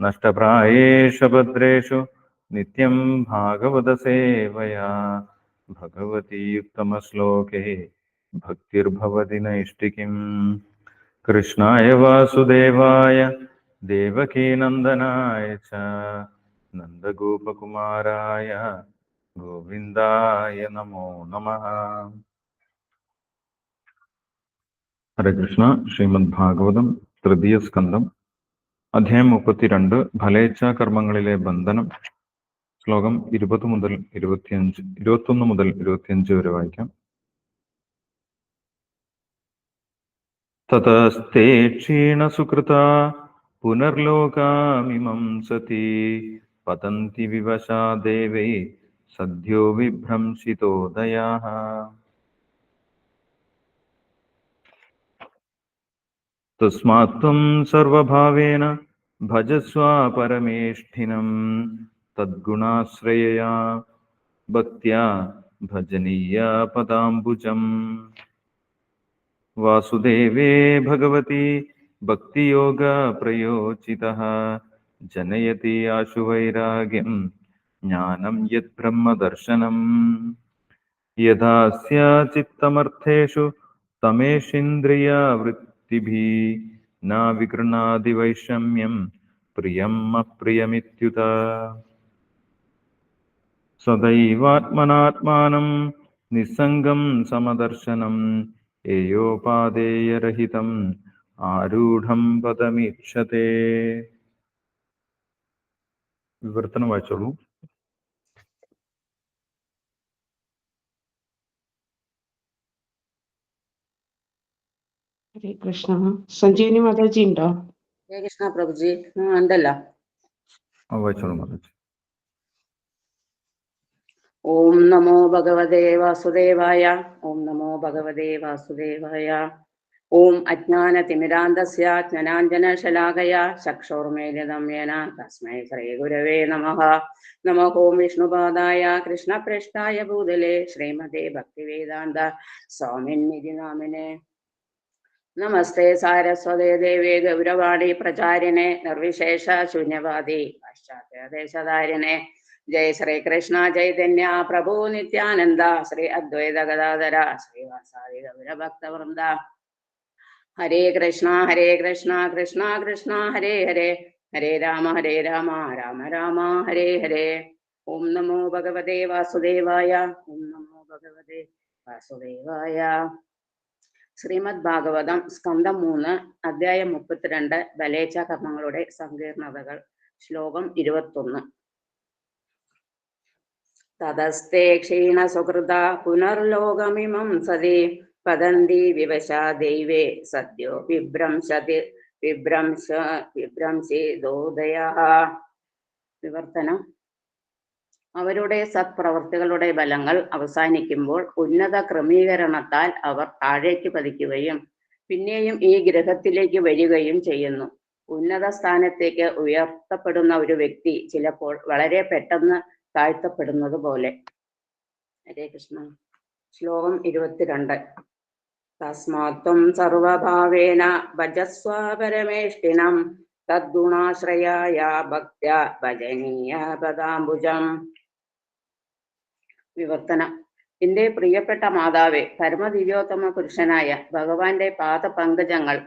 നഷ്ടപ്രായേഷു ഭദ്രേഷു നിത്യം ഭാഗവതസേവയാ ഭഗവതീയുത്തമശ്ലോകേ ഭക്തിർഭവതി നൈഷ്ഠികിം കൃഷ്ണായ വാസുദേവായ ദേവകീനന്ദനായ ച നന്ദഗോപകുമാരായ ഗോവിന്ദായ നമോ നമ ഹരേ കൃഷ്ണ ശ്രീമദ് ഭാഗവതം തൃതീയ സ്കന്ധം അധ്യായം മുപ്പത്തിരണ്ട് ഫലേച്ഛാ കർമ്മങ്ങളിലെ ബന്ധനം. ശ്ലോകം ഇരുപത് മുതൽ ഇരുപത്തിയഞ്ച് ഇരുപത്തൊന്ന് മുതൽ ഇരുപത്തിയഞ്ച് വരെ വായിക്കാം. തതസ്തേ ക്ഷീണസുകൃത പുനർലോകാമിമം സതി. പതന്തി വിവശാ ദേവൈ സദ്യോ വിഭ്രംശിതോദയാः तस्मात्त्वं सर्वभावेन भजस्व परमेष्ठिनं तद्गुणाश्रयया भक्त्या भजनीया पदाम्बुजम्। वासुदेवे भगवती भक्तियोगप्रयोचितः जनयति आशुवैराग्यं ज्ञानं यद्ब्रह्मदर्शनम् यथा स्याचित्तमर्थेषु तमेशिन्द्रियावृत् तमेषिन्द्रियावृत्तिभिः न विगृणादि वैषम्यं प्रियम् अप्रियमित्युत सदैवात्मनात्मानं निस्सङ्गं समदर्शनं ഏയോപാദേയരഹിതം ആരൂഢം പദമീക്ഷത്തെ വിവർത്തനം വായിച്ചോളൂ ഹരേ കൃഷ്ണ. സഞ്ജീവനി മാതാജി ഉണ്ടോ? ഹരേ കൃഷ്ണ പ്രഭുജി. ഉണ്ടല്ലോ. ഓം നമോ ഭഗവതേ വാസുദേവായ. ഓം നമോ ഭഗവതേ വാസുദേവായ. ഓം അജ്ഞാനതിമിരാന്തസ്യ ജ്ഞാനാഞ്ജനശലാകയ ചക്ഷോർമേലിതം യേന തസ്മൈ ശ്രീഗുരവേ നമഃ. നമോ ഓം വിഷ്ണുപാദായ കൃഷ്ണപ്രേഷ്ഠായ ഭൂതലേ ശ്രീമതേ ഭക്തിവേദാന്ത സ്വാമിന്നിധി നാമിനെ. നമസ്തേ സാരസ്വതേ ദേവേ ഗൗരവാണി പ്രചാരിണെ നിർവിശേഷ ശൂന്യവാദി പാശ്ചാത്യദേശധാരിണെ ജയ ശ്രീകൃഷ്ണ ചൈതന്യ പ്രഭു നിത്യാനന്ദ ശ്രീ അദ്വൈത ഗദാധര ശ്രീവാസാദി ഗൗരഭക്തവൃന്ദ ഹരേ കൃഷ്ണ ഹരേ കൃഷ്ണ കൃഷ്ണ കൃഷ്ണ ഹരേ ഹരേ. ഹരേ രാമ ഹരേ രാമ രാമ രാമ ഹരേ ഹരേ. ഓം നമോ ഭഗവതേ വാസുദേവായ ഓം നമോ ഭഗവതേ വാസുദേവായ. ശ്രീമദ് ഭാഗവതം സ്കന്ധം മൂന്ന് അധ്യായം മുപ്പത്തിരണ്ട് ബലേച്ഛ കർമ്മങ്ങളുടെ സങ്കീർണതകൾ ശ്ലോകം ഇരുപത്തൊന്ന്. തതസ്തേ ക്ഷീണ സുഹൃത പുനർലോകമിമം സതി പതന്തി വിവശ ദൈവേ സദ്യോ വിഭ്രംശതി വിഭ്രംശ വിഭ്രംശി ദോദയ വിവർത്തനം. അവരുടെ സത്പ്രവർത്തികളുടെ ബലങ്ങൾ അവസാനിക്കുമ്പോൾ ഉന്നത ക്രമീകരണത്താൽ അവർ താഴേക്ക് പതിക്കുകയും പിന്നെയും ഈ ഗ്രഹത്തിലേക്ക് വരികയും ചെയ്യുന്നു. ഉന്നത സ്ഥാനത്തേക്ക് ഉയർത്തപ്പെടുന്ന ഒരു വ്യക്തി ചിലപ്പോൾ വളരെ പെട്ടെന്ന് താഴ്ത്തപ്പെടുന്നത് പോലെ. ഹരേ കൃഷ്ണ. ശ്ലോകം ഇരുപത്തിരണ്ട്. തസ്മാത്വം സർവഭാവേന ഭജസ്വ പരമേഷ്ഠിനം തദ്ഗുണാശ്രയായ ഭക്ത ഭജനീയ പദാംബുജം. വിവർത്തനം. എന്റെ പ്രിയപ്പെട്ട മാതാവേ പരമദിവ്യോത്തമ പുരുഷനായ ഭഗവാന്റെ പാദപങ്കജങ്ങൾ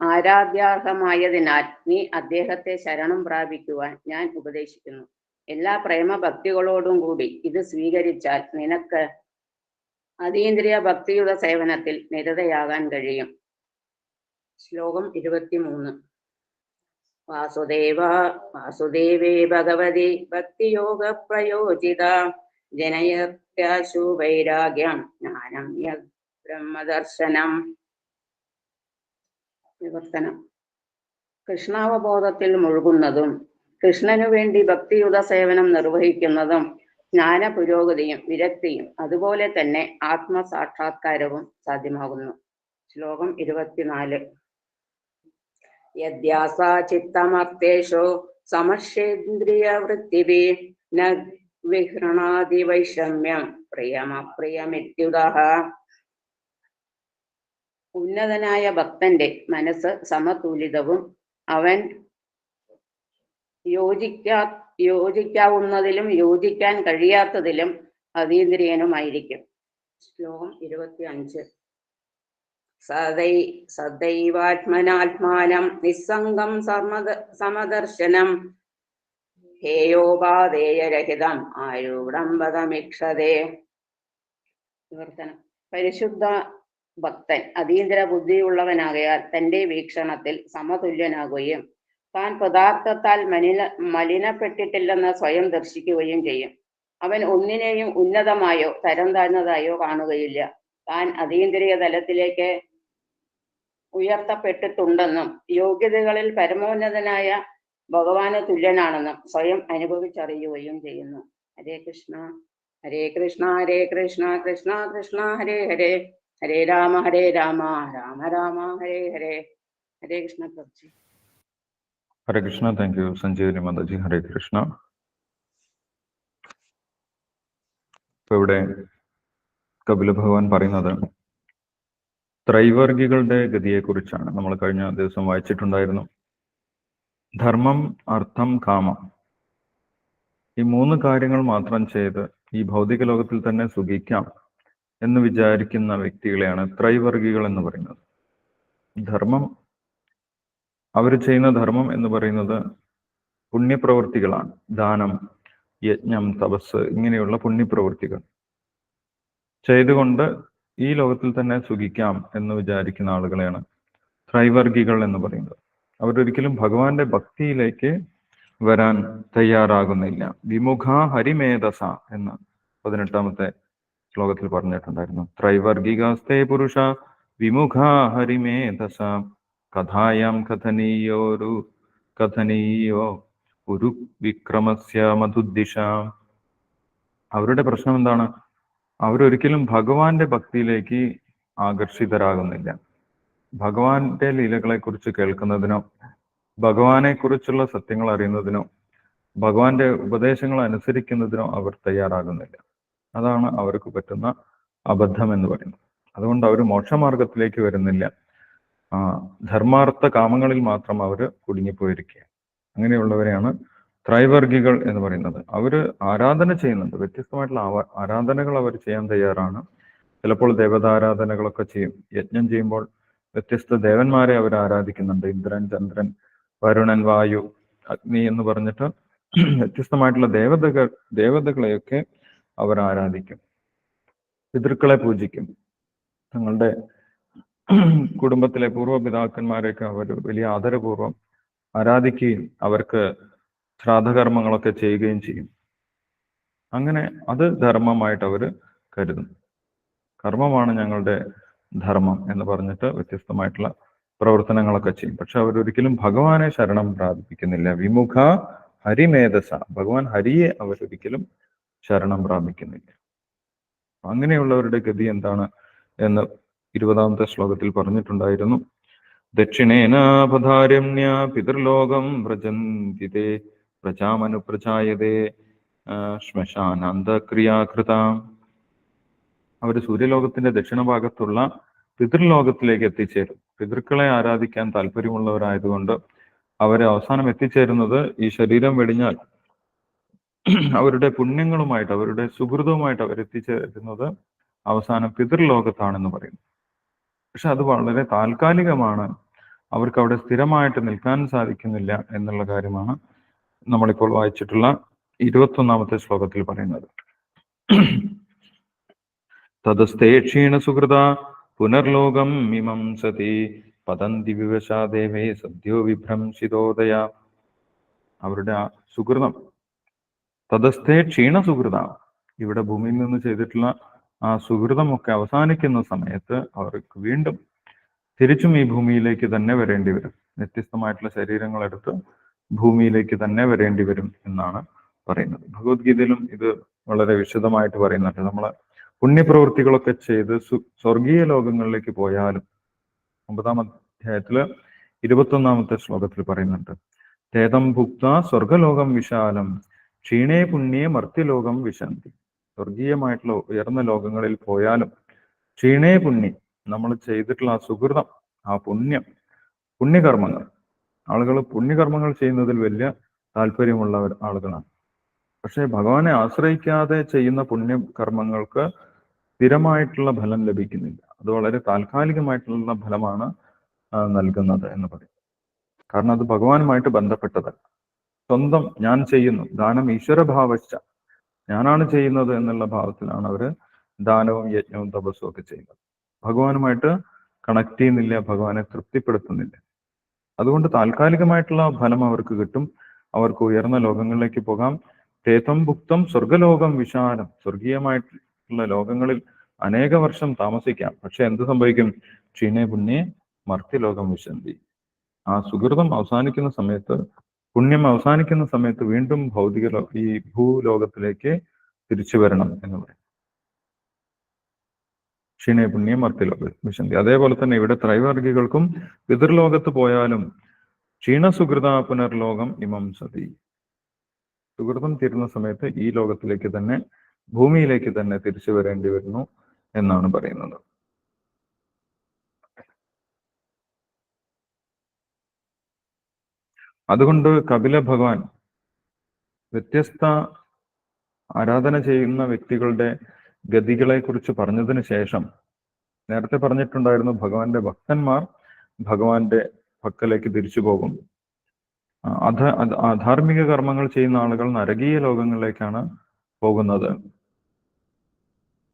ആരാധ്യാർഹമായതിനാൽ നീ അദ്ദേഹത്തെ ശരണം പ്രാപിക്കുവാൻ ഞാൻ ഉപദേശിക്കുന്നു. എല്ലാ പ്രേമഭക്തികളോടും കൂടി ഇത് സ്വീകരിച്ചാൽ നിനക്ക് അതീന്ദ്രിയ ഭക്തിയുടെ സേവനത്തിൽ നിരതയാകാൻ കഴിയും. ശ്ലോകം ഇരുപത്തിമൂന്ന്. വാസുദേവ വാസുദേവേ ഭഗവതി ഭക്തിയോഗ പ്രയോജിത ജനയത്യാശു വൈരാഗ്യം ജ്ഞാനം യത് ബ്രഹ്മദർശനം വിവർത്തനം. കൃഷ്ണാവബോധത്തിൽ മുഴുകുന്നതും കൃഷ്ണനു വേണ്ടി ഭക്തിയുത സേവനം നിർവഹിക്കുന്നതും ജ്ഞാന പുരോഗതിയും വിരക്തിയും അതുപോലെ തന്നെ ആത്മസാക്ഷാത്കാരവും സാധ്യമാകുന്നു. ശ്ലോകം ഇരുപത്തിനാല്. യദ്യാസാ ചിത്തമർത്തേഷു സമശേന്ദ്രിയ വൃത്തിവി വിഹൃണാതി വൈഷമ്യം പ്രിയമപ്രിയമിത്യുതഃ ഉന്നതനായ ഭക്തന്റെ മനസ്സ് സമതുലിതവും അവൻ യോജിക്കാ യോജിക്കാവുന്നതിലും യോജിക്കാൻ കഴിയാത്തതിലും അതീന്ദ്രിയനുമായിരിക്കും. ശ്ലോകം ഇരുപത്തി അഞ്ച് സദൈ സദൈവാത്മനാത്മാനം നിസ്സംഗം സമദ സമദർശനം. ഹേയോപാദേയരഹിതം ആരൂഢം പദമിക്ഷതേ വിവർത്തനം. പരിശുദ്ധ ഭക്തൻ അതീന്ദ്ര ബുദ്ധിയുള്ളവനാകയാൽ തന്റെ വീക്ഷണത്തിൽ സമതുല്യനാകുകയും താൻ പദാർത്ഥത്താൽ മലിന മലിനപ്പെട്ടിട്ടില്ലെന്ന് സ്വയം ദർശിക്കുകയും ചെയ്യും. അവൻ ഒന്നിനെയും ഉന്നതമായോ തരം താഴ്ന്നതായോ കാണുകയില്ല. താൻ അതീന്ദ്രിയ തലത്തിലേക്ക് ഉയർത്തപ്പെട്ടിട്ടുണ്ടെന്നും യോഗ്യതകളിൽ പരമോന്നതനായ ഭഗവാന് തുല്യനാണെന്നും സ്വയം അനുഭവിച്ചറിയുകയും ചെയ്യുന്നു. ഹരേ കൃഷ്ണ ഹരേ കൃഷ്ണ ഹരേ കൃഷ്ണ കൃഷ്ണ കൃഷ്ണ ഹരേ ഹരേ. ഹരേ രാമ ഹരേ രാമ രാമ രാമ ഹരേ ഹരേ. Hare Krishna പ്രഭുജി Hare Krishna thank you Sanjeevani Mataji Hare Krishna. ഇപ്പൊ ഇവിടെ കപില ഭഗവാൻ പറയുന്നത് ത്രൈവർഗികളുടെ ഗതിയെക്കുറിച്ചാണ്. നമ്മൾ കഴിഞ്ഞ ദിവസം വായിച്ചിട്ടുണ്ടായിരുന്നു. ധർമ്മം അർത്ഥം കാമം. ഈ മൂന്ന് കാര്യങ്ങൾ മാത്രം ചെയ്ത് ഈ ഭൗതിക ലോകത്തിൽ തന്നെ സുഖിക്കാം എന്ന് വിചാരിക്കുന്ന വ്യക്തികളെയാണ് ത്രൈവർഗികൾ എന്ന് പറയുന്നത്. ധർമ്മം അവർ ചെയ്യുന്ന ധർമ്മം എന്ന് പറയുന്നത് പുണ്യപ്രവൃത്തികളാണ്. ദാനം യജ്ഞം തപസ് ഇങ്ങനെയുള്ള പുണ്യപ്രവൃത്തികൾ. ചെയ്തുകൊണ്ട് ഈ ലോകത്തിൽ തന്നെ സുഖിക്കാം എന്ന് വിചാരിക്കുന്ന ആളുകളെയാണ് ത്രൈവർഗികൾ എന്ന് പറയുന്നത്. അവരൊരിക്കലും ഭഗവാന്റെ ഭക്തിയിലേക്ക് വരാൻ തയ്യാറാകുന്നില്ല. വിമുഖ ഹരിമേധസ എന്ന് പതിനെട്ടാമത്തെ ശ്ലോകത്തിൽ പറഞ്ഞിട്ടുണ്ടായിരുന്നു. ത്രൈവർഗികാസ്തേ പുരുഷ വിമുഖ ഹരിമേധസ. കഥായാം കഥനീയോരു കഥനീയോ ഒരു വിക്രമസ്യ മധുദിശ അവരുടെ പ്രശ്നം എന്താണ്? അവരൊരിക്കലും ഭഗവാന്റെ ഭക്തിയിലേക്ക് ആകർഷിതരാകുന്നില്ല. ഭഗവാന്റെ ലീലകളെ കുറിച്ച് കേൾക്കുന്നതിനോ ഭഗവാനെ കുറിച്ചുള്ള സത്യങ്ങൾ അറിയുന്നതിനോ ഭഗവാന്റെ ഉപദേശങ്ങൾ അനുസരിക്കുന്നതിനോ അവർ തയ്യാറാകുന്നില്ല. അതാണ് അവർക്ക് പറ്റുന്ന അബദ്ധം എന്ന് പറയുന്നത്. അതുകൊണ്ട് അവർ മോക്ഷമാർഗത്തിലേക്ക് വരുന്നില്ല. ധർമാർത്ഥ കാമങ്ങളിൽ മാത്രം അവർ കുടുങ്ങിപ്പോയിരിക്കുക അങ്ങനെയുള്ളവരെയാണ് ത്രൈവർഗികൾ എന്ന് പറയുന്നത്. അവർ ആരാധന ചെയ്യുന്നുണ്ട്. വ്യത്യസ്തമായിട്ടുള്ള ആരാധനകൾ അവർ ചെയ്യാൻ തയ്യാറാണ്. ചിലപ്പോൾ ദേവതാരാധനകളൊക്കെ ചെയ്യും. യജ്ഞം ചെയ്യുമ്പോൾ വ്യത്യസ്ത ദേവന്മാരെ അവർ ആരാധിക്കുന്നുണ്ട്. ഇന്ദ്രൻ ചന്ദ്രൻ വരുണൻ വായു അഗ്നി എന്ന് പറഞ്ഞിട്ട് വ്യത്യസ്തമായിട്ടുള്ള ദേവതകൾ ദേവതകളെയൊക്കെ അവർ ആരാധിക്കും. പിതൃക്കളെ പൂജിക്കും. തങ്ങളുടെ കുടുംബത്തിലെ പൂർവപിതാക്കന്മാരെയൊക്കെ അവർ വലിയ ആദരപൂർവം ആരാധിക്കുകയും അവർക്ക് ശ്രാദ്ധകർമ്മങ്ങളൊക്കെ ചെയ്യുകയും ചെയ്യും. അങ്ങനെ അത് ധർമ്മമായിട്ട് അവർ കരുതും കർമ്മമാണ് ഞങ്ങളുടെ ധർമ്മം എന്ന് പറഞ്ഞിട്ട് വ്യത്യസ്തമായിട്ടുള്ള പ്രവർത്തനങ്ങളൊക്കെ ചെയ്യും. പക്ഷെ അവരൊരിക്കലും ഭഗവാനെ ശരണം പ്രാപിക്കുന്നില്ല വിമുഖ ഹരിമേധസ. ഭഗവാൻ ഹരിയെ അവരൊരിക്കലും ശരണം പ്രാപിക്കുന്നില്ല. അങ്ങനെയുള്ളവരുടെ ഗതി എന്താണ് എന്ന് ഇരുപതാമത്തെ ശ്ലോകത്തിൽ പറഞ്ഞിട്ടുണ്ടായിരുന്നു. ദക്ഷിണേനാപധാരണ്യ പിതൃലോകം വ്രജന്തിതേ പ്രജാമനുപ്രചായതേ ശ്മശാനന്ദക്രിയാകൃതാം അവർ സൂര്യലോകത്തിന്റെ ദക്ഷിണ ഭാഗത്തുള്ള പിതൃലോകത്തിലേക്ക് എത്തിച്ചേരും. പിതൃക്കളെ ആരാധിക്കാൻ താല്പര്യമുള്ളവരായതുകൊണ്ട് അവരെ അവസാനം എത്തിച്ചേരുന്നത് ഈ ശരീരം വെടിഞ്ഞാൽ അവരുടെ പുണ്യങ്ങളുമായിട്ട് അവരുടെ സുഹൃതവുമായിട്ട് അവരെത്തിച്ചേരുന്നത് അവസാനം പിതൃലോകത്താണെന്ന് പറയുന്നു പക്ഷെ അത് വളരെ താൽക്കാലികമാണ്. അവർക്ക് അവിടെ സ്ഥിരമായിട്ട് നിൽക്കാൻ സാധിക്കുന്നില്ല എന്നുള്ള കാര്യമാണ് നമ്മളിപ്പോൾ വായിച്ചിട്ടുള്ള ഇരുപത്തൊന്നാമത്തെ ശ്ലോകത്തിൽ പറയുന്നത്. തതസ്തേ ക്ഷീണസുഹൃത പുനർലോകം ഇമം സതി. പതന്തി വിവശാദേവേ സദ്യോ വിഭ്രംശിതോദയ അവരുടെ സുഹൃതം. തദസ്ഥേ ക്ഷീണ സുഹൃത. ഇവിടെ ഭൂമിയിൽ നിന്ന് ചെയ്തിട്ടുള്ള ആ സുഹൃതമൊക്കെ അവസാനിക്കുന്ന സമയത്ത് അവർക്ക് വീണ്ടും തിരിച്ചും ഈ ഭൂമിയിലേക്ക് തന്നെ വരേണ്ടി വരും. വ്യത്യസ്തമായിട്ടുള്ള ശരീരങ്ങളെടുത്ത് ഭൂമിയിലേക്ക് തന്നെ വരേണ്ടി വരും എന്നാണ് പറയുന്നത്. ഭഗവത്ഗീതയിലും ഇത് വളരെ വിശദമായിട്ട് പറയുന്നുണ്ട്. നമ്മൾ പുണ്യപ്രവൃത്തികളൊക്കെ ചെയ്ത് സ്വർഗീയ ലോകങ്ങളിലേക്ക് പോയാലും ഒമ്പതാം അധ്യായത്തിൽ ഇരുപത്തൊന്നാമത്തെ ശ്ലോകത്തിൽ പറയുന്നുണ്ട്. തേതം ഭുക്ത സ്വർഗലോകം വിശാലം ക്ഷീണേ പുണ്യേ മർത്യലോകം വിശാന്തി. സ്വർഗീയമായിട്ടുള്ള ഉയർന്ന ലോകങ്ങളിൽ പോയാലും ക്ഷീണേ പുണ്യം നമ്മൾ ചെയ്തിട്ടുള്ള ആ സുഹൃതം ആ പുണ്യം പുണ്യകർമ്മങ്ങൾ. ആളുകൾ പുണ്യകർമ്മങ്ങൾ ചെയ്യുന്നതിൽ വലിയ താല്പര്യമുള്ള ആളുകളാണ്. പക്ഷെ ഭഗവാനെ ആശ്രയിക്കാതെ ചെയ്യുന്ന പുണ്യ കർമ്മങ്ങൾക്ക് സ്ഥിരമായിട്ടുള്ള ഫലം ലഭിക്കുന്നില്ല. അത് വളരെ താൽക്കാലികമായിട്ടുള്ള ഫലമാണ് നൽകുന്നത് എന്ന് പറയും. കാരണം അത് ഭഗവാനുമായിട്ട് ബന്ധപ്പെട്ടതല്ല. സ്വന്തം ഞാൻ ചെയ്യുന്നു ദാനം ഈശ്വരഭാവശ്ച. ഞാനാണ് ചെയ്യുന്നത് എന്നുള്ള ഭാവത്തിലാണ് അവർ ദാനവും യജ്ഞവും തപസ്സും ഒക്കെ ചെയ്യുന്നത്. ഭഗവാനുമായിട്ട് കണക്ട് ചെയ്യുന്നില്ല ഭഗവാനെ തൃപ്തിപ്പെടുത്തുന്നില്ല. അതുകൊണ്ട് താൽക്കാലികമായിട്ടുള്ള ഫലം അവർക്ക് കിട്ടും. അവർക്ക് ഉയർന്ന ലോകങ്ങളിലേക്ക് പോകാം. തേതം ഭുക്തം സ്വർഗലോകം വിശാലം. സ്വർഗീയമായിട്ടുള്ള ലോകങ്ങളിൽ അനേക വർഷം താമസിക്കാം. പക്ഷെ എന്ത് സംഭവിക്കും? ക്ഷീണേ പുണ്യേ മർത്യലോകം വിശന്തി. ആ സുഹൃതം അവസാനിക്കുന്ന സമയത്ത് പുണ്യം അവസാനിക്കുന്ന സമയത്ത് വീണ്ടും ഭൗതിക ഈ ഭൂലോകത്തിലേക്ക് തിരിച്ചു വരണം എന്ന് പറയും. ക്ഷീണേ പുണ്യം മർത്യലോക വിശന്തി. അതേപോലെ തന്നെ ഇവിടെ ത്രൈവർഗികൾക്കും പിതൃലോകത്ത് പോയാലും ക്ഷീണസുഹൃത പുനർലോകം ഇമം സതി. സുഹൃതം തീരുന്ന സമയത്ത് ഈ ലോകത്തിലേക്ക് തന്നെ ഭൂമിയിലേക്ക് തന്നെ തിരിച്ചു വരേണ്ടി വരുന്നു എന്നാണ് പറയുന്നത്. അതുകൊണ്ട് കപില ഭഗവാൻ വ്യത്യസ്ത ആരാധന ചെയ്യുന്ന വ്യക്തികളുടെ ഗതികളെ കുറിച്ച് പറഞ്ഞതിന് ശേഷം നേരത്തെ പറഞ്ഞിട്ടുണ്ടായിരുന്നു ഭഗവാന്റെ ഭക്തന്മാർ ഭഗവാന്റെ പക്കലേക്ക് തിരിച്ചു പോകും അധാർമിക കർമ്മങ്ങൾ ചെയ്യുന്ന ആളുകൾ നരകീയ ലോകങ്ങളിലേക്കാണ് പോകുന്നത്.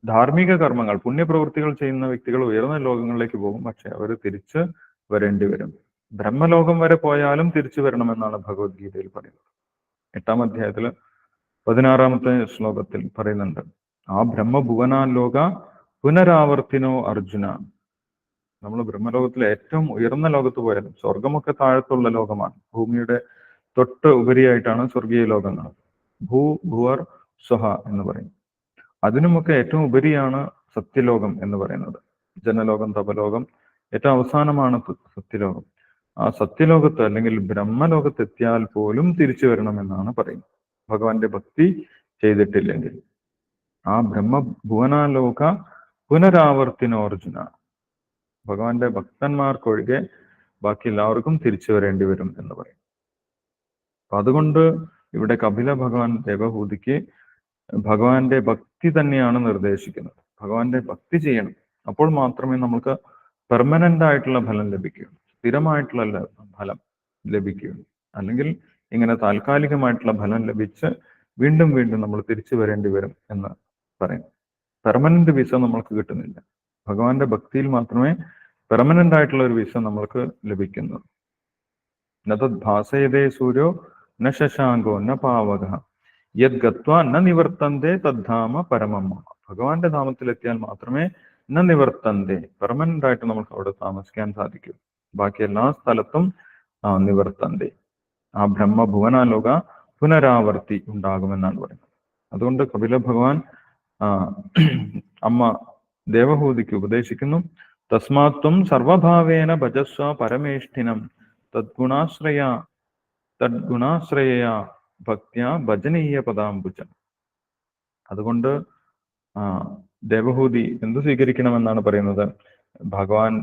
ധാർമ്മിക കർമ്മങ്ങൾ പുണ്യപ്രവൃത്തികൾ ചെയ്യുന്ന വ്യക്തികൾ ഉയർന്ന ലോകങ്ങളിലേക്ക് പോകും പക്ഷെ അവർ തിരിച്ച് വരേണ്ടി വരും. ബ്രഹ്മലോകം വരെ പോയാലും തിരിച്ചു വരണമെന്നാണ് ഭഗവത്ഗീതയിൽ പറയുന്നത്. എട്ടാം അധ്യായത്തിൽ പതിനാറാമത്തെ ശ്ലോകത്തിൽ പറയുന്നുണ്ട്. ആ ബ്രഹ്മഭുവനാലോക പുനരാവർത്തിനോ അർജുന. നമ്മൾ ബ്രഹ്മലോകത്തിലെ ഏറ്റവും ഉയർന്ന ലോകത്ത് പോയാലും സ്വർഗമൊക്കെ താഴത്തുള്ള ലോകമാണ്. ഭൂമിയുടെ തൊട്ട് ഉപരിയായിട്ടാണ് സ്വർഗീയ ലോകങ്ങൾ ഭൂ ഭുവർ സ്വഹ എന്ന് പറയും അതിനുമൊക്കെ ഏറ്റവും ഉപരിയാണ് സത്യലോകം എന്ന് പറയുന്നത്. ജനലോകം തപലോകം ഏറ്റവും അവസാനമാണ് സത്യലോകം. ആ സത്യലോകത്ത് അല്ലെങ്കിൽ ബ്രഹ്മലോകത്തെത്തിയാൽ പോലും തിരിച്ചു വരണമെന്നാണ് പറയുന്നത്. ഭഗവാന്റെ ഭക്തി ചെയ്തിട്ടില്ലെങ്കിൽ. ആ ബ്രഹ്മ ഭുവനാലോക പുനരാവർത്തിനോർജുന ഭഗവാന്റെ ഭക്തന്മാർക്കൊഴികെ ബാക്കി എല്ലാവർക്കും തിരിച്ചു വരേണ്ടി വരും എന്ന് പറയും. അപ്പൊ അതുകൊണ്ട് ഇവിടെ കപില ഭഗവാൻ ദേവഹൂതിക്ക് ഭഗവാന്റെ ഭക്തി തന്നെയാണ് നിർദ്ദേശിക്കുന്നത്. ഭഗവാന്റെ ഭക്തി ചെയ്യണം. അപ്പോൾ മാത്രമേ നമുക്ക് പെർമനന്റ് ആയിട്ടുള്ള ഫലം ലഭിക്കുകയുള്ളൂ. സ്ഥിരമായിട്ടുള്ള ഫലം ലഭിക്കുകയുള്ളൂ. അല്ലെങ്കിൽ ഇങ്ങനെ താൽക്കാലികമായിട്ടുള്ള ഫലം ലഭിച്ച് വീണ്ടും വീണ്ടും നമ്മൾ തിരിച്ചു വരേണ്ടി വരും എന്ന് പറയും. പെർമനന്റ് വിസ നമ്മൾക്ക് കിട്ടുന്നില്ല. ഭഗവാന്റെ ഭക്തിയിൽ മാത്രമേ പെർമനന്റ് ആയിട്ടുള്ള ഒരു വിസ നമ്മൾക്ക് ലഭിക്കുന്നു. നതത് ഭാസയതേ സൂര്യോ ന ശശാങ്കോ ന പാവക. യത് ഗത്വ ന നിവർത്തന്തേ തദ്ധാമ പരമമ്മ. ഭഗവാന്റെ ധാമത്തിലെത്തിയാൽ മാത്രമേ ന നിവർത്തന്തേ പെർമനന്റ് ആയിട്ട് നമുക്ക് അവിടെ താമസിക്കാൻ സാധിക്കൂ. ബാക്കി എല്ലാ സ്ഥലത്തും നിവർത്തന്തേ. ആ ബ്രഹ്മ ഭുവനാലോക പുനരാവർത്തി ഉണ്ടാകുമെന്നാണ് പറയുന്നത്. അതുകൊണ്ട് കപില ഭഗവാൻ അമ്മ ദേവഹൂതിക്ക് ഉപദേശിക്കുന്നു. തസ്മാത്വം സർവഭാവേന ഭജസ്വ പരമേഷ്ഠിനം. തദ്ഗുണാശ്രയ തദ്ഗുണാശ്രയ ഭക്തിയ ഭജനീയ പദാംബുജം. അതുകൊണ്ട് ദേവഹൂതി എന്ത് സ്വീകരിക്കണമെന്നാണ് പറയുന്നത്? ഭഗവാൻ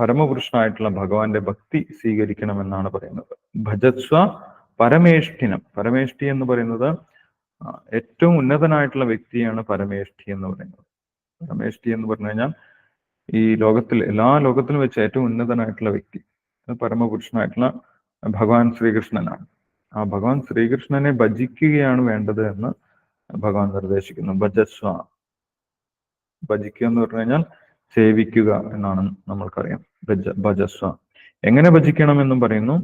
പരമപുരുഷനായിട്ടുള്ള ഭഗവാന്റെ ഭക്തി സ്വീകരിക്കണമെന്നാണ് പറയുന്നത്. ഭജസ്വ പരമേഷ്ഠിനം. പരമേഷ്ഠി എന്ന് പറയുന്നത് ഏറ്റവും ഉന്നതനായിട്ടുള്ള വ്യക്തിയാണ് പരമേഷ്ഠി എന്ന് പറയുന്നത്. പരമേഷ്ഠി എന്ന് പറഞ്ഞു കഴിഞ്ഞാൽ ഈ ലോകത്തിൽ എല്ലാ ലോകത്തിലും വെച്ച് ഏറ്റവും ഉന്നതനായിട്ടുള്ള വ്യക്തി പരമപുരുഷനായിട്ടുള്ള ഭഗവാൻ ശ്രീകൃഷ്ണനാണ്. ആ ഭഗവാൻ ശ്രീകൃഷ്ണനെ ഭജിക്കുകയാണ് വേണ്ടത് എന്ന് ഭഗവാൻ നിർദ്ദേശിക്കുന്നു. ഭജസ്വ. ഭജിക്കുക എന്ന് പറഞ്ഞു കഴിഞ്ഞാൽ സേവിക്കുക എന്നാണ് നമ്മൾക്കറിയാം. ഭജ ഭജസ്വ. എങ്ങനെ ഭജിക്കണം എന്നും പറയുന്നു.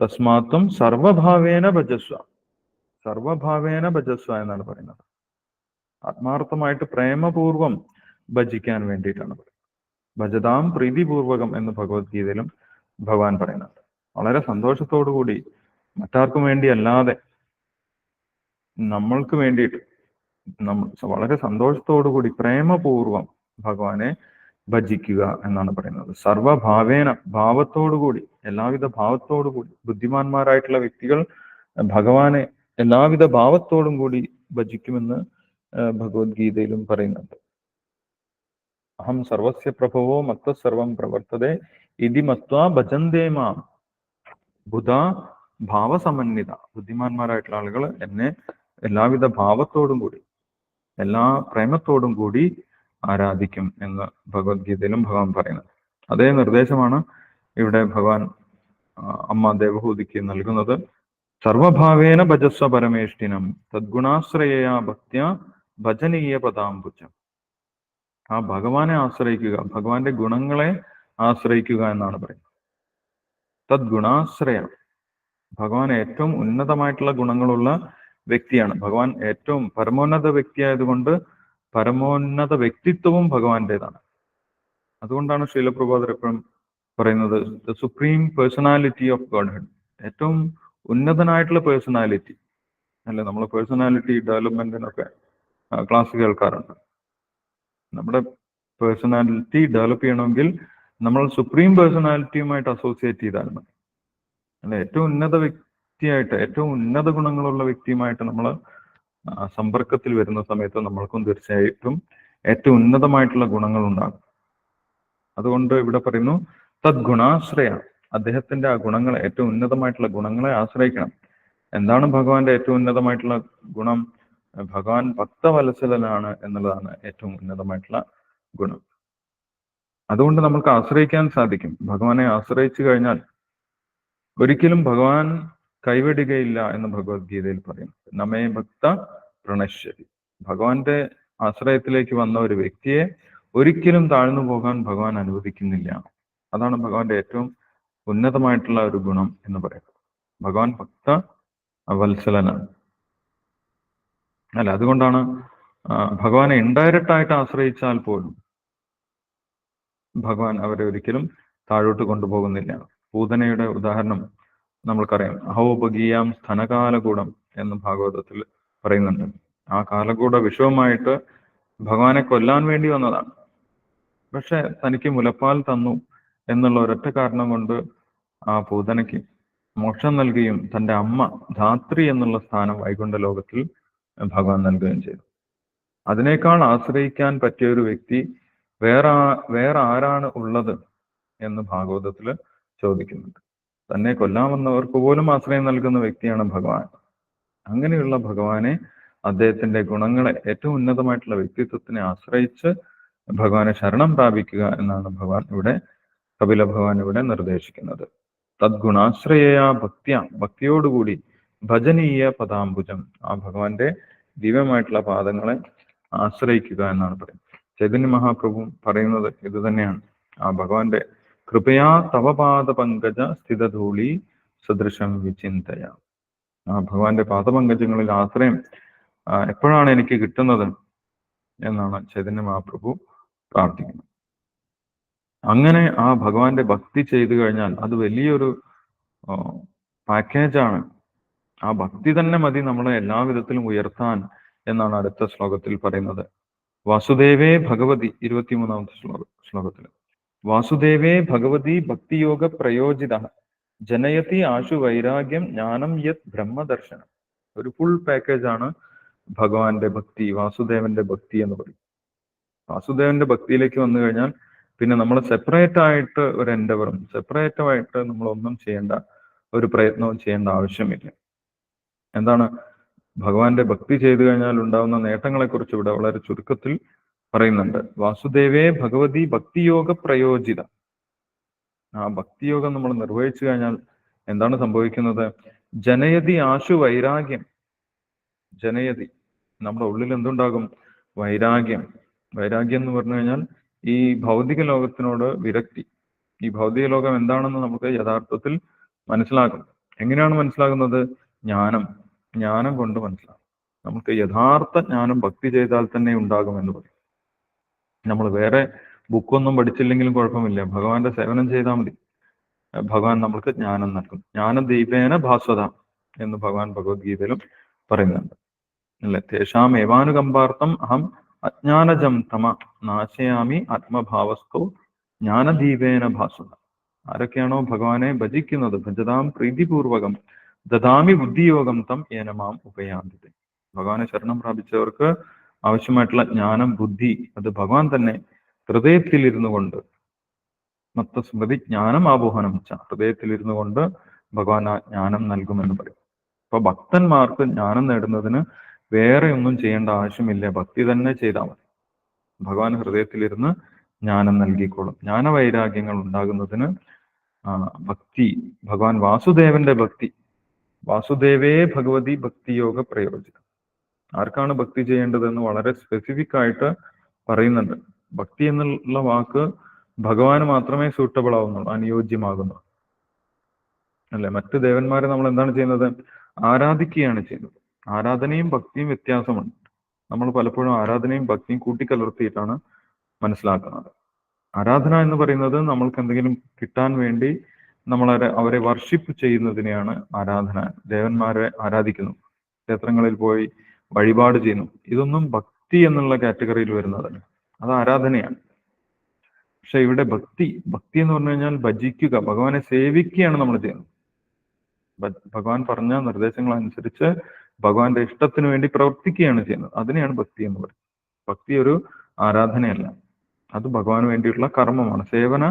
തസ്മാത്വം സർവഭാവേന ഭജസ്വ. സർവഭാവേന ഭജസ്വ എന്നാണ് പറയുന്നത്. ആത്മാർത്ഥമായിട്ട് പ്രേമപൂർവം ഭജിക്കാൻ വേണ്ടിയിട്ടാണ് ഭജതാം പ്രീതിപൂർവകം എന്ന് ഭഗവത്ഗീതയിലും ഭഗവാൻ പറയുന്നുണ്ട്. വളരെ സന്തോഷത്തോടു കൂടി മറ്റാർക്കും വേണ്ടി അല്ലാതെ നമ്മൾക്ക് വേണ്ടിയിട്ട് നമ്മൾ വളരെ സന്തോഷത്തോടു കൂടി പ്രേമപൂർവം ഭഗവാനെ ഭജിക്കുക എന്നാണ് പറയുന്നത്. സർവഭാവേന ഭാവത്തോടു കൂടി എല്ലാവിധ ഭാവത്തോടു കൂടി ബുദ്ധിമാന്മാരായിട്ടുള്ള വ്യക്തികൾ ഭഗവാനെ എല്ലാവിധ ഭാവത്തോടും കൂടി ഭജിക്കുമെന്ന് ഭഗവത്ഗീതയിലും പറയുന്നുണ്ട്. അഹം സർവസ്യ പ്രഭവോ മത്ത പ്രവർത്തതെ ഇതി മത്വാ ഭജന്തേ മാം. ബുധ ഭാവസമന്വിത. ബുദ്ധിമാന്മാരായിട്ടുള്ള ആളുകൾ എന്നെ എല്ലാവിധ ഭാവത്തോടും കൂടി എല്ലാ പ്രേമത്തോടും കൂടി ആരാധിക്കും എന്ന് ഭഗവത്ഗീതയിലും ഭഗവാൻ പറയുന്നത് അതേ നിർദ്ദേശമാണ് ഇവിടെ ഭഗവാൻ അമ്മ ദേവഹൂതിക്ക് നൽകുന്നത്. സർവഭാവേന ഭജസ്വ പരമേഷ്ഠിനം തദ്ഗുണാശ്രയയാ ഭക്ത്യ ഭജനീയ പദാംബുജം ആ ഭഗവാനെ ആശ്രയിക്കുക ഭഗവാന്റെ ഗുണങ്ങളെ ആശ്രയിക്കുക എന്നാണ് പറയുന്നത്. തദ്ഗുണാശ്രയം. ഭഗവാൻ ഏറ്റവും ഉന്നതമായിട്ടുള്ള ഗുണങ്ങളുള്ള വ്യക്തിയാണ്. ഭഗവാൻ ഏറ്റവും പരമോന്നത വ്യക്തിയായതുകൊണ്ട് പരമോന്നത വ്യക്തിത്വവും ഭഗവാന്റേതാണ്. അതുകൊണ്ടാണ് ശീലപ്രഭാതർ എപ്പോഴും പറയുന്നത് the supreme personality of Godhead ഏറ്റവും ഉന്നതനായിട്ടുള്ള പേഴ്സണാലിറ്റി അല്ലെ? നമ്മളെ പേഴ്സണാലിറ്റി ഡെവലപ്മെന്റിനൊക്കെ ക്ലാസ് കേൾക്കാറുണ്ട്. നമ്മുടെ പേഴ്സണാലിറ്റി ഡെവലപ്പ് ചെയ്യണമെങ്കിൽ നമ്മൾ സുപ്രീം പേഴ്സണാലിറ്റിയുമായിട്ട് അസോസിയേറ്റ് ചെയ്താൽ മതി. അല്ലെ ഏറ്റവും ഉന്നത വ്യക്തിയായിട്ട് ഏറ്റവും ഉന്നത ഗുണങ്ങളുള്ള വ്യക്തിയുമായിട്ട് നമ്മൾ സമ്പർക്കത്തിൽ വരുന്ന സമയത്ത് നമ്മൾക്കും തീർച്ചയായിട്ടും ഏറ്റവും ഉന്നതമായിട്ടുള്ള ഗുണങ്ങൾ ഉണ്ടാകും. അതുകൊണ്ട് ഇവിടെ പറയുന്നു തദ്ഗുണാശ്രയ. അദ്ദേഹത്തിന്റെ ആ ഗുണങ്ങളെ ഏറ്റവും ഉന്നതമായിട്ടുള്ള ഗുണങ്ങളെ ആശ്രയിക്കണം. എന്താണ് ഭഗവാന്റെ ഏറ്റവും ഉന്നതമായിട്ടുള്ള ഗുണം? ഭഗവാൻ ഭക്തവത്സലനാണ് എന്നുള്ളതാണ് ഏറ്റവും ഉന്നതമായിട്ടുള്ള ഗുണം. അതുകൊണ്ട് നമ്മൾക്ക് ആശ്രയിക്കാൻ സാധിക്കും. ഭഗവാനെ ആശ്രയിച്ചു കഴിഞ്ഞാൽ ഒരിക്കലും ഭഗവാൻ കൈവിടുകയില്ല എന്ന് ഭഗവത്ഗീതയിൽ പറയും. നമ്മെ ഭക്ത പ്രണശ്യതി. ഭഗവാന്റെ ആശ്രയത്തിലേക്ക് വന്ന ഒരു വ്യക്തിയെ ഒരിക്കലും താഴ്ന്നു പോകാൻ ഭഗവാൻ അനുവദിക്കുന്നില്ല. അതാണ് ഭഗവാന്റെ ഏറ്റവും ഉന്നതമായിട്ടുള്ള ഒരു ഗുണം എന്ന് പറയുന്നത്. ഭഗവാൻ ഭക്ത വത്സലനാണ്. അല്ല അതുകൊണ്ടാണ് ഭഗവാനെ ഇൻഡയറക്റ്റ് ആയിട്ട് ആശ്രയിച്ചാൽ പോലും ഭഗവാൻ അവരെ ഒരിക്കലും താഴോട്ട് കൊണ്ടുപോകുന്നില്ല. പൂതനയുടെ ഉദാഹരണം നമ്മൾക്കറിയാം. അഹോപഗീയാം സ്ഥനകാലകൂടം എന്ന് ഭാഗവതത്തിൽ പറയുന്നുണ്ട്. ആ കാലകൂട വിഷവുമായിട്ട് ഭഗവാനെ കൊല്ലാൻ വേണ്ടി വന്നതാണ്. പക്ഷെ തനിക്ക് മുലപ്പാൽ തന്നു എന്നുള്ള ഒരൊറ്റ കാരണം കൊണ്ട് ആ പൂതനയ്ക്ക് മോക്ഷം നൽകിയും തന്റെ അമ്മ ധാത്രി എന്നുള്ള സ്ഥാനം വൈകുണ്ഠ ലോകത്തിൽ ഭഗവാൻ നൽകുകയും ചെയ്തു. അതിനേക്കാൾ ആശ്രയിക്കാൻ പറ്റിയ ഒരു വ്യക്തി വേറെ വേറെ ആരാണ് ഉള്ളത് എന്ന് ഭാഗവതത്തിൽ ചോദിക്കുന്നുണ്ട്. തന്നെ കൊല്ലാമെന്നവർക്ക് പോലും ആശ്രയം നൽകുന്ന വ്യക്തിയാണ് ഭഗവാൻ. അങ്ങനെയുള്ള ഭഗവാനെ അദ്ദേഹത്തിന്റെ ഗുണങ്ങളെ ഏറ്റവും ഉന്നതമായിട്ടുള്ള വ്യക്തിത്വത്തിനെ ആശ്രയിച്ച് ഭഗവാനെ ശരണം പ്രാപിക്കുക എന്നാണ് ഭഗവാൻ ഇവിടെ കപില ഭഗവാൻ ഇവിടെ നിർദ്ദേശിക്കുന്നത്. തദ്ഗുണാശ്രയ ഭക്തിയ ഭക്തിയോടുകൂടി ഭജനീയ പദാംബുജം. ആ ഭഗവാന്റെ ദിവ്യമായിട്ടുള്ള പാദങ്ങളെ ആശ്രയിക്കുക എന്നാണ് പറയുന്നത്. ചൈതന്യ മഹാപ്രഭു പറയുന്നത് ഇത് തന്നെയാണ്. ആ ഭഗവാന്റെ കൃപയാ തവപാദ പങ്കജ സ്ഥിതധൂളി സദൃശം വിചിന്തയ. ആ ഭഗവാന്റെ പാദപങ്കജങ്ങളിൽ ആശ്രയം എപ്പോഴാണ് എനിക്ക് കിട്ടുന്നത് എന്നാണ് ചൈതന്യ മഹാപ്രഭു പ്രാർത്ഥിക്കുന്നത്. അങ്ങനെ ആ ഭഗവാന്റെ ഭക്തി ചെയ്തു കഴിഞ്ഞാൽ അത് വലിയൊരു പാക്കേജാണ് ആ ഭക്തി തന്നെ മതി നമ്മളെ എല്ലാവിധത്തിലും ഉയർത്താൻ എന്നാണ് അടുത്ത ശ്ലോകത്തിൽ പറയുന്നത്. വാസുദേവേ ഭഗവതി ഇരുപത്തിമൂന്നാമത്തെ ശ്ലോക ശ്ലോകത്തിൽ. വാസുദേവേ ഭഗവതി ഭക്തിയോഗ പ്രയോജിത. ജനയതി ആശു വൈരാഗ്യം ജ്ഞാനം യത് ബ്രഹ്മദർശനം. ഒരു ഫുൾ പാക്കേജ് ആണ് ഭഗവാന്റെ ഭക്തി വാസുദേവന്റെ ഭക്തി എന്ന് പറയും വാസുദേവന്റെ ഭക്തിയിലേക്ക് വന്നു കഴിഞ്ഞാൽ പിന്നെ നമ്മൾ സെപ്പറേറ്റ് ആയിട്ട് ഒരു എൻഡവറും സെപ്പറേറ്റ് ആയിട്ട് നമ്മൾ ഒന്നും ചെയ്യേണ്ട ഒരു പ്രയത്നവും ചെയ്യേണ്ട ആവശ്യമില്ല. എന്താണ്? ഭഗവാന്റെ ഭക്തി ചെയ്തു കഴിഞ്ഞാൽ ഉണ്ടാവുന്ന നേട്ടങ്ങളെക്കുറിച്ച് ഇവിടെ വളരെ ചുരുക്കത്തിൽ പറയുന്നുണ്ട്. വാസുദേവേ ഭഗവതി ഭക്തിയോഗ പ്രയോജിത. ആ ഭക്തിയോഗം നമ്മൾ നിർവഹിച്ചു കഴിഞ്ഞാൽ എന്താണ് സംഭവിക്കുന്നത്? ജനയതി ആശു വൈരാഗ്യം. ജനയതി. നമ്മുടെ ഉള്ളിൽ എന്തുണ്ടാകും? വൈരാഗ്യം. വൈരാഗ്യം എന്ന് പറഞ്ഞു കഴിഞ്ഞാൽ ഈ ഭൗതിക ലോകത്തിനോട് വിരക്തി. ഈ ഭൗതിക ലോകം എന്താണെന്ന് നമുക്ക് യഥാർത്ഥത്തിൽ മനസ്സിലാക്കും എങ്ങനെയാണ് മനസ്സിലാകുന്നത്? ജ്ഞാനം ജ്ഞാനം കൊണ്ട് മനസ്സിലാവും നമുക്ക് യഥാർത്ഥ ജ്ഞാനം ഭക്തി ചെയ്താൽ തന്നെ ഉണ്ടാകും എന്ന് പറയും. നമ്മൾ വേറെ ബുക്കൊന്നും പഠിച്ചില്ലെങ്കിലും കുഴപ്പമില്ല. ഭഗവാന്റെ സേവനം ചെയ്താൽ മതി. ഭഗവാൻ നമ്മൾക്ക് ജ്ഞാനം നൽകും. ജ്ഞാനദീപേന ഭാസ്വത എന്ന് ഭഗവാൻ ഭഗവത്ഗീതയിലും പറയുന്നുണ്ട്. അല്ലെ? തേഷാം ഏവാനുകമ്പാർത്ഥം അഹം അജ്ഞാനജം തമ നാശയാമി ആത്മഭാവസ്ഥോ ജ്ഞാനദീപേന ഭാസ്വത. ആരൊക്കെയാണോ ഭഗവാനെ ഭജിക്കുന്നത്? ഭജതാം പ്രീതിപൂർവകം ദദാമി ബുദ്ധിയോഗം തം ഏനമാം ഉപയാന്തിതെ. ഭഗവാനെ ശരണം പ്രാപിച്ചവർക്ക് ആവശ്യമായിട്ടുള്ള ജ്ഞാനം ബുദ്ധി അത് ഭഗവാൻ തന്നെ ഹൃദയത്തിൽ ഇരുന്നു കൊണ്ട് മത്തസ്മൃതി ജ്ഞാനം ആബോഹനം ച. ഹൃദയത്തിൽ ഇരുന്നു കൊണ്ട് ഭഗവാൻ ആ ജ്ഞാനം നൽകുമെന്ന് പറയും. അപ്പൊ ഭക്തന്മാർക്ക് ജ്ഞാനം നേടുന്നതിന് വേറെ ഒന്നും ചെയ്യേണ്ട ആവശ്യമില്ല. ഭക്തി തന്നെ ചെയ്താൽ മതി. ഭഗവാൻ ഹൃദയത്തിലിരുന്ന് ജ്ഞാനം നൽകിക്കോളും. ജ്ഞാനവൈരാഗ്യങ്ങൾ ഉണ്ടാകുന്നതിന് ഭക്തി ഭഗവാൻ വാസുദേവന്റെ ഭക്തി വാസുദേവേ ഭഗവതി ഭക്തിയോഗ പ്രയോജനം. ആർക്കാണ് ഭക്തി ചെയ്യേണ്ടതെന്ന് വളരെ സ്പെസിഫിക് ആയിട്ട് പറയുന്നുണ്ട്. ഭക്തി എന്നുള്ള വാക്ക് ഭഗവാന് മാത്രമേ സൂട്ടബിൾ ആവുന്നുള്ളൂ അനുയോജ്യമാകുന്നു. അല്ലെ? മറ്റ് ദേവന്മാരെ നമ്മൾ എന്താണ് ചെയ്യുന്നത്? ആരാധിക്കുകയാണ് ചെയ്യുന്നത്. ആരാധനയും ഭക്തിയും വ്യത്യാസമുണ്ട്. നമ്മൾ പലപ്പോഴും ആരാധനയും ഭക്തിയും കൂട്ടിക്കലർത്തിയിട്ടാണ് മനസ്സിലാക്കുന്നത്. ആരാധന എന്ന് പറയുന്നത് നമ്മൾക്ക് എന്തെങ്കിലും കിട്ടാൻ വേണ്ടി നമ്മൾ അവരെ- വർഷിപ്പ് ചെയ്യുന്നതിനെയാണ് ആരാധന. ദേവന്മാരെ ആരാധിക്കുന്നു. ക്ഷേത്രങ്ങളിൽ പോയി വഴിപാട് ചെയ്യുന്നു. ഇതൊന്നും ഭക്തി എന്നുള്ള കാറ്റഗറിയിൽ വരുന്നതല്ല. അത് ആരാധനയാണ്. പക്ഷെ ഇവിടെ ഭക്തി ഭക്തി എന്ന് പറഞ്ഞു കഴിഞ്ഞാൽ ഭജിക്കുക ഭഗവാനെ സേവിക്കുകയാണ് നമ്മൾ ചെയ്യുന്നത്. ഭഗവാൻ പറഞ്ഞ നിർദ്ദേശങ്ങൾ അനുസരിച്ച് ഭഗവാന്റെ ഇഷ്ടത്തിന് വേണ്ടി പ്രവർത്തിക്കുകയാണ് ചെയ്യുന്നത്. അതിനെയാണ് ഭക്തി എന്ന് പറയുന്നത്. ഭക്തി ഒരു ആരാധനയല്ല. അത് ഭഗവാന് വേണ്ടിയിട്ടുള്ള കർമ്മമാണ്. സേവന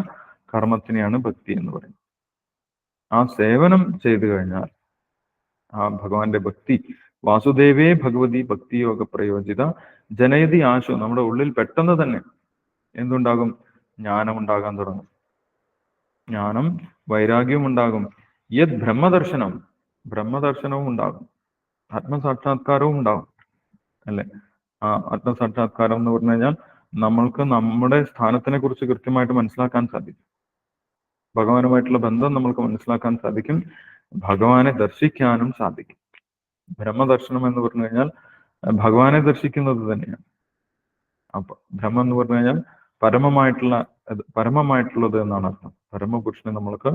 കർമ്മത്തിനെയാണ് ഭക്തി എന്ന് പറയുന്നത്. ആ സേവനം ചെയ്തു കഴിഞ്ഞാൽ ആ ഭഗവാന്റെ ഭക്തി വാസുദേവേ ഭഗവതി ഭക്തിയോഗ പ്രയോജിത ജനയതി ആശു നമ്മുടെ ഉള്ളിൽ പെട്ടെന്ന് തന്നെ എന്തുണ്ടാകും? ജ്ഞാനം ഉണ്ടാകാൻ തുടങ്ങും. ജ്ഞാനം വൈരാഗ്യവും ഉണ്ടാകും. യത് ബ്രഹ്മദർശനം ബ്രഹ്മദർശനവും ഉണ്ടാകും. ആത്മസാക്ഷാത്കാരവും ഉണ്ടാകും. അല്ലെ? ആ ആത്മസാക്ഷാത്കാരം എന്ന് പറഞ്ഞു കഴിഞ്ഞാൽ നമ്മൾക്ക് നമ്മുടെ സ്ഥാനത്തിനെ കുറിച്ച് കൃത്യമായിട്ട് മനസ്സിലാക്കാൻ സാധിക്കും. ഭഗവാനുമായിട്ടുള്ള ബന്ധം നമ്മൾക്ക് മനസ്സിലാക്കാൻ സാധിക്കും. ഭഗവാനെ ദർശിക്കാനും സാധിക്കും. ബ്രഹ്മദർശനം എന്ന് പറഞ്ഞു കഴിഞ്ഞാൽ ഭഗവാനെ ദർശിക്കുന്നത് തന്നെയാണ്. അപ്പൊ ബ്രഹ്മം എന്ന് പറഞ്ഞു കഴിഞ്ഞാൽ പരമമായിട്ടുള്ള പരമമായിട്ടുള്ളത് എന്നാണ് അർത്ഥം. പരമപുരുഷനെ നമ്മൾക്ക്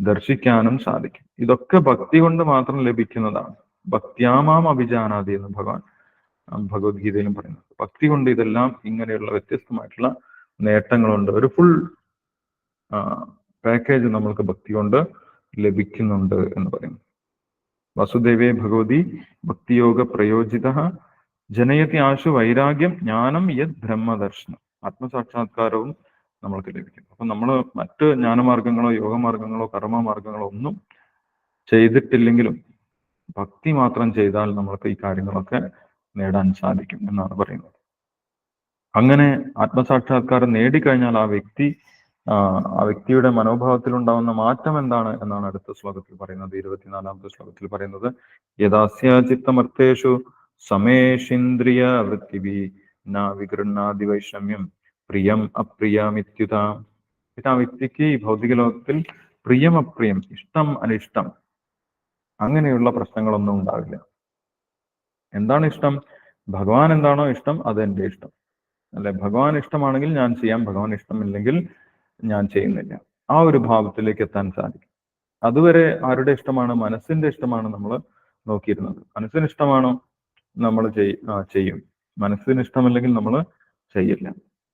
ദർശിക്കാനും സാധിക്കും. ഇതൊക്കെ ഭക്തി കൊണ്ട് മാത്രം ലഭിക്കുന്നതാണ്. ഭക്ത്യാമാം അഭിജാനാദി എന്ന് ഭഗവാൻ ഭഗവത്ഗീതയിലും പറയുന്നത് ഭക്തി കൊണ്ട് ഇതെല്ലാം ഇങ്ങനെയുള്ള വ്യത്യസ്തമായിട്ടുള്ള നേട്ടങ്ങളുണ്ട്. ഒരു ഫുൾ പാക്കേജ് നമ്മൾക്ക് ഭക്തി കൊണ്ട് ലഭിക്കുന്നുണ്ട് എന്ന് പറയുന്നു. വസുദേവേ ഭഗവതി ഭക്തിയോഗ പ്രയോജിത ജനയതി ആശു വൈരാഗ്യം ജ്ഞാനം യത് ബ്രഹ്മദർശനം. ആത്മസാക്ഷാത്കാരവും നമ്മൾക്ക് ലഭിക്കും അപ്പൊ നമ്മൾ മറ്റ് ജ്ഞാനമാർഗങ്ങളോ യോഗമാർഗങ്ങളോ കർമ്മമാർഗങ്ങളോ ഒന്നും ചെയ്തിട്ടില്ലെങ്കിലും ഭക്തി മാത്രം ചെയ്താൽ നമ്മൾക്ക് ഈ കാര്യങ്ങളൊക്കെ നേടാൻ സാധിക്കും എന്നാണ് പറയുന്നത്. അങ്ങനെ ആത്മസാക്ഷാത്കാരം നേടിക്കഴിഞ്ഞാൽ ആ വ്യക്തി ആ വ്യക്തിയുടെ മനോഭാവത്തിൽ ഉണ്ടാവുന്ന മാറ്റം എന്താണ് എന്നാണ് അടുത്ത ശ്ലോകത്തിൽ പറയുന്നത് ഇരുപത്തിനാലാമത്തെ ശ്ലോകത്തിൽ പറയുന്നത്. യഥാസ്യ ചിത്തമർത്ഥേഷു സമേഷിന്ദ്രിയ വൃത്തിഭി ന വൈഷമ്യം പ്രിയം അപ്രിയമിത്യുത. ഇത് ആ വ്യക്തിക്ക് ഈ ഭൗതിക ലോകത്തിൽ പ്രിയം അപ്രിയം ഇഷ്ടം അനിഷ്ടം അങ്ങനെയുള്ള പ്രശ്നങ്ങളൊന്നും ഉണ്ടാവില്ല. എന്താണ് ഇഷ്ടം? ഭഗവാൻ എന്താണോ ഇഷ്ടം അത് ഇഷ്ടം. അല്ലെ? ഭഗവാൻ ഇഷ്ടമാണെങ്കിൽ ഞാൻ ചെയ്യാം ഭഗവാൻ ഇഷ്ടമില്ലെങ്കിൽ ഞാൻ ചെയ്യുന്നില്ല. ആ ഒരു ഭാവത്തിലേക്ക് എത്താൻ സാധിക്കും. അതുവരെ ആരുടെ ഇഷ്ടമാണ്? മനസ്സിന്റെ ഇഷ്ടമാണ് നമ്മൾ നോക്കിയിരുന്നത്. മനസ്സിന് ഇഷ്ടമാണോ? നമ്മൾ ചെയ് ചെയ്യും. മനസ്സിന് ഇഷ്ടമല്ലെങ്കിൽ നമ്മൾ ചെയ്യില്ല.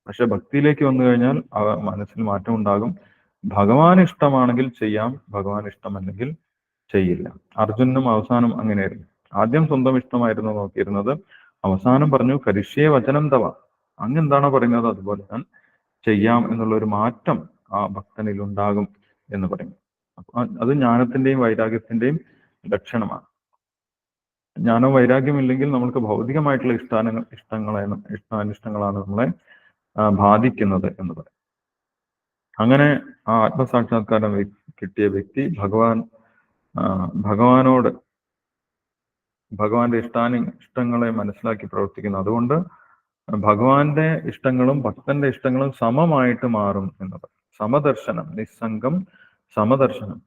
പക്ഷെ ഭക്തിയിലേക്ക് വന്നു കഴിഞ്ഞാൽ മനസ്സിൽ മാറ്റം ഉണ്ടാകും. ഭഗവാൻ ഇഷ്ടമാണെങ്കിൽ ചെയ്യാം. ഭഗവാൻ ഇഷ്ടമല്ലെങ്കിൽ ചെയ്യില്ല. അർജുനും അവസാനം അങ്ങനെയായിരുന്നു. ആദ്യം സ്വന്തം ഇഷ്ടമായിരുന്നു നോക്കിയിരുന്നത്. അവസാനം പറഞ്ഞു കരിഷ്യ വചനം തവ. അങ്ങെന്താണോ പറയുന്നത്? അതുപോലെ ഞാൻ ചെയ്യാം എന്നുള്ള ഒരു മാറ്റം ആ ഭക്തനിൽ ഉണ്ടാകും എന്ന് പറയും. അത് ജ്ഞാനത്തിന്റെയും വൈരാഗ്യത്തിന്റെയും ലക്ഷണമാണ്. ജ്ഞാനം വൈരാഗ്യമില്ലെങ്കിൽ നമ്മൾക്ക് ഭൗതികമായിട്ടുള്ള ഇഷ്ടാനങ്ങൾ ഇഷ്ടങ്ങളാണ് ഇഷ്ടാനിഷ്ടങ്ങളാണ് നമ്മളെ ബാധിക്കുന്നത് എന്ന് പറയും. അങ്ങനെ ആ ആത്മസാക്ഷാത്കാരം കിട്ടിയ വ്യക്തി ഭഗവാൻ ഭഗവാനോട് ഭഗവാന്റെ ഇഷ്ടാനി ഇഷ്ടങ്ങളെ മനസ്സിലാക്കി പ്രവർത്തിക്കുന്നു. അതുകൊണ്ട് ഭഗവാന്റെ ഇഷ്ടങ്ങളും ഭക്തന്റെ ഇഷ്ടങ്ങളും സമമായിട്ട് മാറും എന്നത്. സമദർശനം നിസ്സംഗം സമദർശനം.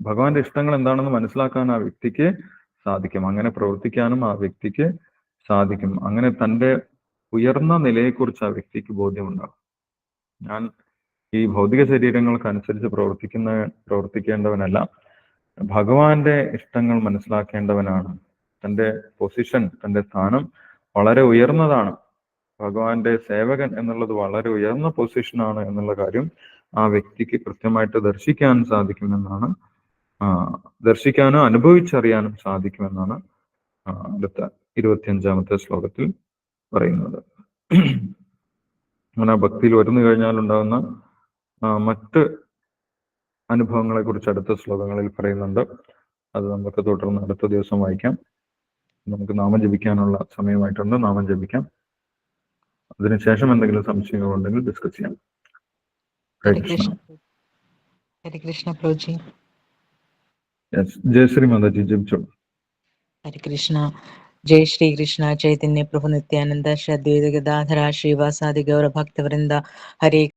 ഭഗവാന്റെ ഇഷ്ടങ്ങൾ എന്താണെന്ന് മനസ്സിലാക്കാൻ ആ വ്യക്തിക്ക് സാധിക്കും. അങ്ങനെ പ്രവർത്തിക്കാനും ആ വ്യക്തിക്ക് സാധിക്കും. അങ്ങനെ തന്റെ ഉയർന്ന നിലയെക്കുറിച്ച് ആ വ്യക്തിക്ക് ബോധ്യമുണ്ടാകും. ഞാൻ ഈ ഭൗതിക ശരീരങ്ങൾക്കനുസരിച്ച് പ്രവർത്തിക്കുന്ന പ്രവർത്തിക്കേണ്ടവനല്ല. ഭഗവാന്റെ ഇഷ്ടങ്ങൾ മനസ്സിലാക്കേണ്ടവനാണ്. തന്റെ പൊസിഷൻ തന്റെ സ്ഥാനം വളരെ ഉയർന്നതാണ്. ഭഗവാന്റെ സേവകൻ എന്നുള്ളത് വളരെ ഉയർന്ന പൊസിഷനാണ് എന്നുള്ള കാര്യം ആ വ്യക്തിക്ക് കൃത്യമായിട്ട് ദർശിക്കാൻ സാധിക്കുമെന്നാണ് ദർശിക്കാനും അനുഭവിച്ചറിയാനും സാധിക്കുമെന്നാണ് അടുത്ത ഇരുപത്തിയഞ്ചാമത്തെ ശ്ലോകത്തിൽ പറയുന്നത്. അങ്ങനെ ഭക്തിയിൽ വരുന്നു കഴിഞ്ഞാൽ ഉണ്ടാകുന്ന മറ്റ് അനുഭവങ്ങളെ കുറിച്ച് അടുത്ത ശ്ലോകങ്ങളിൽ പറയുന്നുണ്ട്. അത് നമുക്ക് തുടർന്ന് അടുത്ത ദിവസം വായിക്കാം. നമുക്ക് നാമം ജപിക്കാനുള്ള സമയമായിട്ടുണ്ട് നാമം ജപിക്കാം. അതിനുശേഷം എന്തെങ്കിലും സംശയങ്ങളുണ്ടെങ്കിൽ ഡിസ്കസ് ചെയ്യാം. ജയ ഹരേ കൃഷ്ണ. ജയശ്രീ മാതാജി ജപിച്ചോളൂ ഹരേ കൃഷ്ണ. ജയ് ശ്രീ ചൈതന്യ പ്രഭു നിത്യാനന്ദ ശ്രീ അദ്വൈത ഗദാധര ശ്രീവാസാദി ഗൗര ഭക്തവൃന്ദ ഹരേ